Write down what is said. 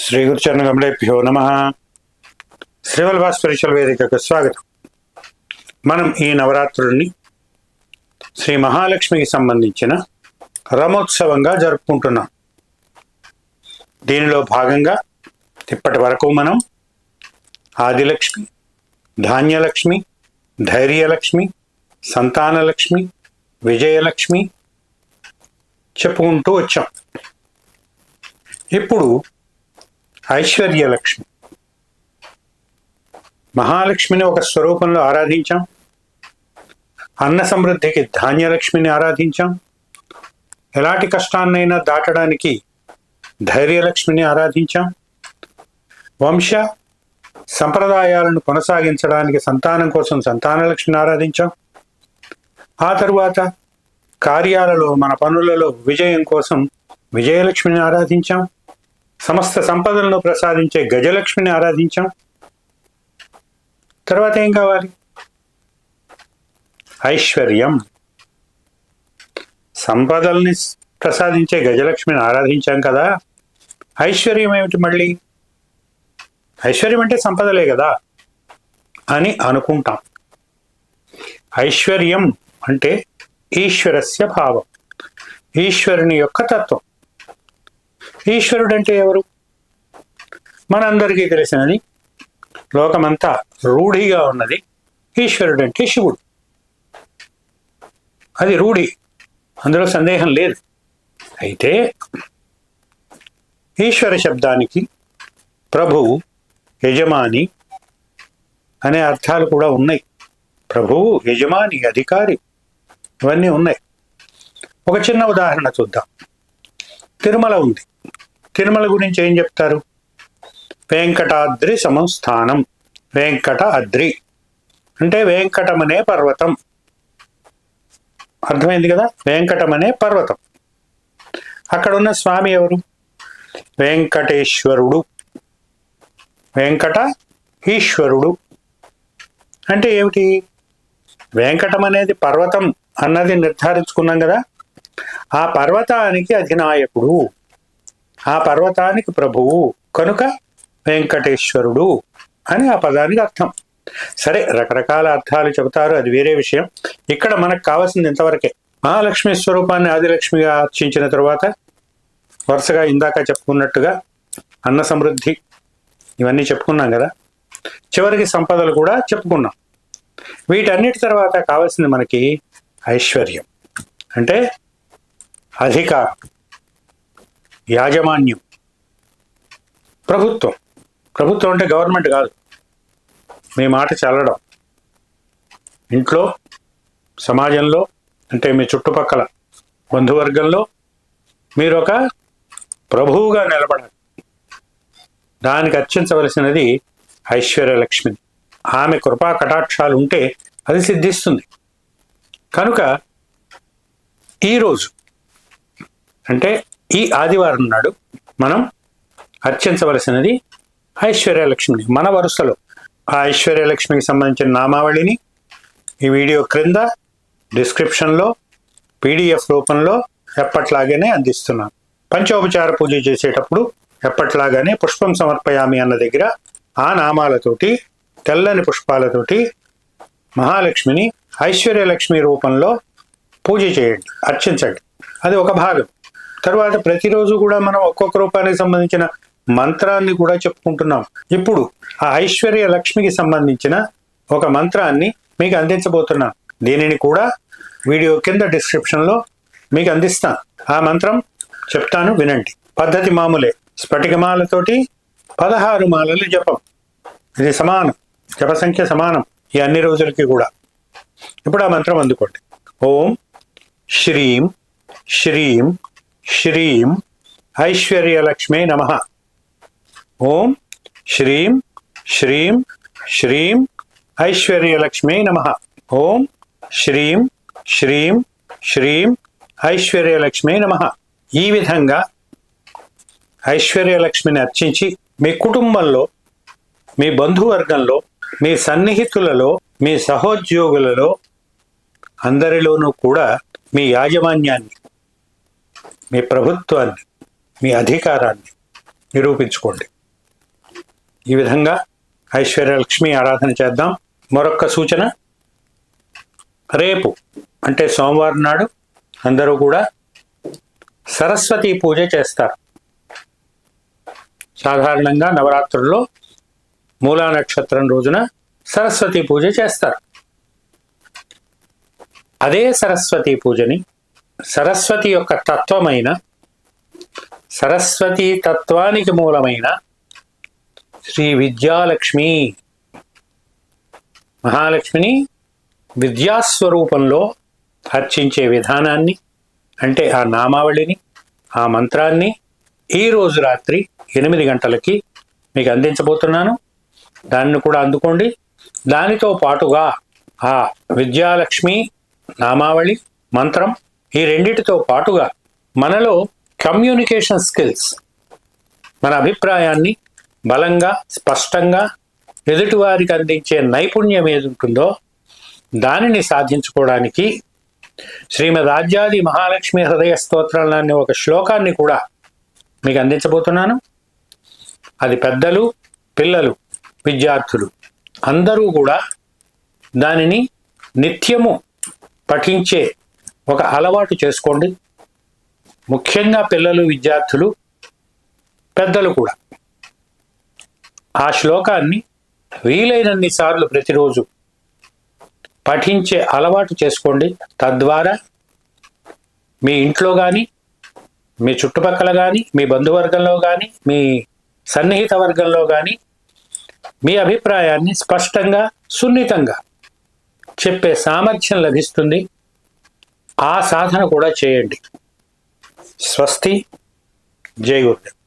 శ్రీ గురుచరణగమలేభ్యో నమ. శ్రీవల్భా స్పిరిచువల్ వేదికకు స్వాగతం. మనం ఈ నవరాత్రుల్ని శ్రీ మహాలక్ష్మికి సంబంధించిన రమోత్సవంగా జరుపుకుంటున్నాం. దీనిలో భాగంగా ఇప్పటి వరకు మనం ఆదిలక్ష్మి ధాన్యలక్ష్మి ధైర్యలక్ష్మి సంతానలక్ష్మి విజయలక్ష్మి చెప్పుకుంటూ వచ్చాం. ఇప్పుడు ఐశ్వర్యలక్ష్మి. మహాలక్ష్మిని ఒక స్వరూపంలో ఆరాధించాం. అన్న సమృద్ధికి ధాన్యలక్ష్మిని ఆరాధించాం. ఎలాంటి కష్టాన్నైనా దాటడానికి ధైర్యలక్ష్మిని ఆరాధించాం. వంశ సంప్రదాయాలను కొనసాగించడానికి సంతానం కోసం సంతానలక్ష్మిని ఆరాధించాం. ఆ తరువాత కార్యాలలో మన పనులలో విజయం కోసం విజయలక్ష్మిని ఆరాధించాం. సమస్త సంపదలను ప్రసాదించే గజలక్ష్మిని ఆరాధించాం. తర్వాత ఏం కావాలి? ఐశ్వర్యం. సంపదల్ని ప్రసాదించే గజలక్ష్మిని ఆరాధించాం కదా. ఐశ్వర్యం ఏమిటి మళ్ళీ? ఐశ్వర్యం అంటే సంపదలే కదా అని అనుకుంటాం. ఐశ్వర్యం అంటే ఈశ్వరస్య భావం. ఈశ్వరుని యొక్క తత్వం. ఈశ్వరుడు అంటే ఎవరు? మనందరికీ తెలిసినది. లోకమంతా రూఢిగా ఉన్నది ఈశ్వరుడు అంటే శివుడు. అది రూఢి. అందులో సందేహం లేదు. అయితే ఈశ్వర శబ్దానికి ప్రభువు యజమాని అనే అర్థాలు కూడా ఉన్నాయి. ప్రభువు యజమాని అధికారి ఇవన్నీ ఉన్నాయి. ఒక చిన్న ఉదాహరణ చూద్దాం. తిరుమల ఉంది. తిరుమల గురించి ఏం చెప్తారు? వెంకటాద్రి. సంస్థానం వెంకట అద్రి అంటే వెంకటమనే పర్వతం. అర్థమైంది కదా? వెంకటమనే పర్వతం. అక్కడ ఉన్న స్వామి ఎవరు? వెంకటేశ్వరుడు. వెంకట ఈశ్వరుడు అంటే ఏమిటి? వెంకటం అనేది పర్వతం అన్నది నిర్ధారించుకున్నాం కదా? ఆ పర్వతానికి అధినాయకుడు. ఆ పర్వతానికి ప్రభువు కనుక వెంకటేశ్వరుడు అని ఆ పదానికి అర్థం. సరే రకరకాల అర్థాలు చెబుతారు. అది వేరే విషయం. ఇక్కడ మనకు కావాల్సింది ఇంతవరకే. మహాలక్ష్మి స్వరూపాన్ని ఆదిలక్ష్మిగా అర్చించిన తరువాత వరుసగా ఇందాక చెప్పుకున్నట్టుగా అన్న సమృద్ధి ఇవన్నీ చెప్పుకున్నాం కదా. చివరికి సంపదలు కూడా చెప్పుకున్నాం. వీటన్నిటి తర్వాత కావాల్సింది మనకి ఐశ్వర్యం. అంటే అధికారం. యాజమాన్యం. ప్రభుత్వం. ప్రభుత్వం అంటే గవర్నమెంట్ కాదు. మీ మాట చల్లడం. ఇంట్లో సమాజంలో అంటే మీ చుట్టుపక్కల బంధువర్గంలో మీరు ఒక ప్రభువుగా నిలబడాలి. దానికి అర్చించవలసినది ఐశ్వర్యలక్ష్మి. ఆమె కృపా కటాక్షాలు ఉంటే అది సిద్ధిస్తుంది. కనుక ఈరోజు అంటే ఈ ఆదివారం నాడు మనం అర్చించవలసినది ఐశ్వర్యలక్ష్మిని మన వరుసలో ఆ ఐశ్వర్యలక్ష్మికి సంబంధించిన నామావళిని ఈ వీడియో క్రింద డిస్క్రిప్షన్లో పీడిఎఫ్ రూపంలో ఎప్పట్లాగానే అందిస్తున్నాను. పంచోపచార పూజ చేసేటప్పుడు ఎప్పట్లాగానే పుష్పం సమర్పయామి అన్న దగ్గర ఆ నామాలతోటి తెల్లని పుష్పాలతోటి మహాలక్ష్మిని ఐశ్వర్యలక్ష్మి రూపంలో పూజ చేయండి అర్చించండి. అది ఒక భాగం. తర్వాత ప్రతిరోజు కూడా మనం ఒక్కొక్క రూపానికి సంబంధించిన మంత్రాన్ని కూడా చెప్పుకుంటున్నాం. ఇప్పుడు ఆ ఐశ్వర్య లక్ష్మికి సంబంధించిన ఒక మంత్రాన్ని మీకు అందించబోతున్నాం. దీనిని కూడా వీడియో కింద డిస్క్రిప్షన్లో మీకు అందిస్తాను ఆ మంత్రం చెప్తాను వినండి. పద్ధతి మామూలే. స్ఫటికమాలతోటి పదహారు మాలలు జపం. ఇది సమానం. జప సంఖ్య సమానం ఈ అన్ని రోజులకి కూడా. ఇప్పుడు ఆ మంత్రం అందుకోండి. ఓం శ్రీం శ్రీం శ్రీం ఐశ్వర్యలక్ష్మే నమ. ఓం శ్రీం శ్రీం శ్రీం ఐశ్వర్యలక్ష్మే నమ. ఓం శ్రీం శ్రీం శ్రీం ఐశ్వర్యలక్ష్మే నమ. ఈ విధంగా ఐశ్వర్యలక్ష్మిని అర్చించి మీ కుటుంబంలో మీ బంధువర్గంలో మీ సన్నిహితులలో మీ సహోద్యోగులలో అందరిలోనూ కూడా మీ యాజమాన్యాన్ని మీ ప్రభుత్వాన్ని మీ అధికారాన్ని నిరూపించుకోండి. ఈ విధంగా ఐశ్వర్యలక్ష్మి ఆరాధన చేద్దాం. మరొక్క సూచన రేపు అంటే సోమవారం నాడు అందరూ కూడా సరస్వతి పూజ చేస్తారు. సాధారణంగా నవరాత్రుల్లో మూలా నక్షత్రం రోజున సరస్వతి పూజ చేస్తారు. అదే సరస్వతి పూజని సరస్వతి యొక్క తత్వమైన సరస్వతి తత్వానికి మూలమైన శ్రీ విద్యాలక్ష్మి. మహాలక్ష్మిని విద్యాస్వరూపంలో అర్చించే విధానాన్ని అంటే ఆ నామావళిని ఆ మంత్రాన్ని ఈ రోజు రాత్రి ఎనిమిది గంటలకి మీకు అందించబోతున్నాను. దాన్ని కూడా అందుకోండి. దానితో పాటుగా ఆ విద్యాలక్ష్మి నామావళి మంత్రం ఈ రెండిటితో పాటుగా మనలో కమ్యూనికేషన్ స్కిల్స్ మన అభిప్రాయాన్ని బలంగా స్పష్టంగా ఎదుటివారికి అందించే నైపుణ్యం ఏది ఉంటుందో దానిని సాధించుకోవడానికి శ్రీమద్ రాజ్యాది మహాలక్ష్మి హృదయ స్తోత్రాలనే ఒక శ్లోకాన్ని కూడా మీకు అందించబోతున్నాను. అది పెద్దలు పిల్లలు విద్యార్థులు అందరూ కూడా దానిని నిత్యము పఠించే ఒక అలవాటు చేసుకోండి. ముఖ్యంగా పిల్లలు విద్యార్థులు పెద్దలు కూడా. ఆ శ్లోకాన్ని వీలైనన్ని సార్లు ప్రతిరోజు పఠించే అలవాటు చేసుకోండి. తద్వారా మీ ఇంట్లో కానీ మీ చుట్టుపక్కల కానీ మీ బంధువర్గంలో కానీ మీ సన్నిహిత వర్గంలో కానీ మీ అభిప్రాయాన్ని స్పష్టంగా సున్నితంగా చెప్పే సామర్థ్యం లభిస్తుంది. ఆ సాధన కూడా చేయండి. స్వస్తి. జై గురుదేవ్.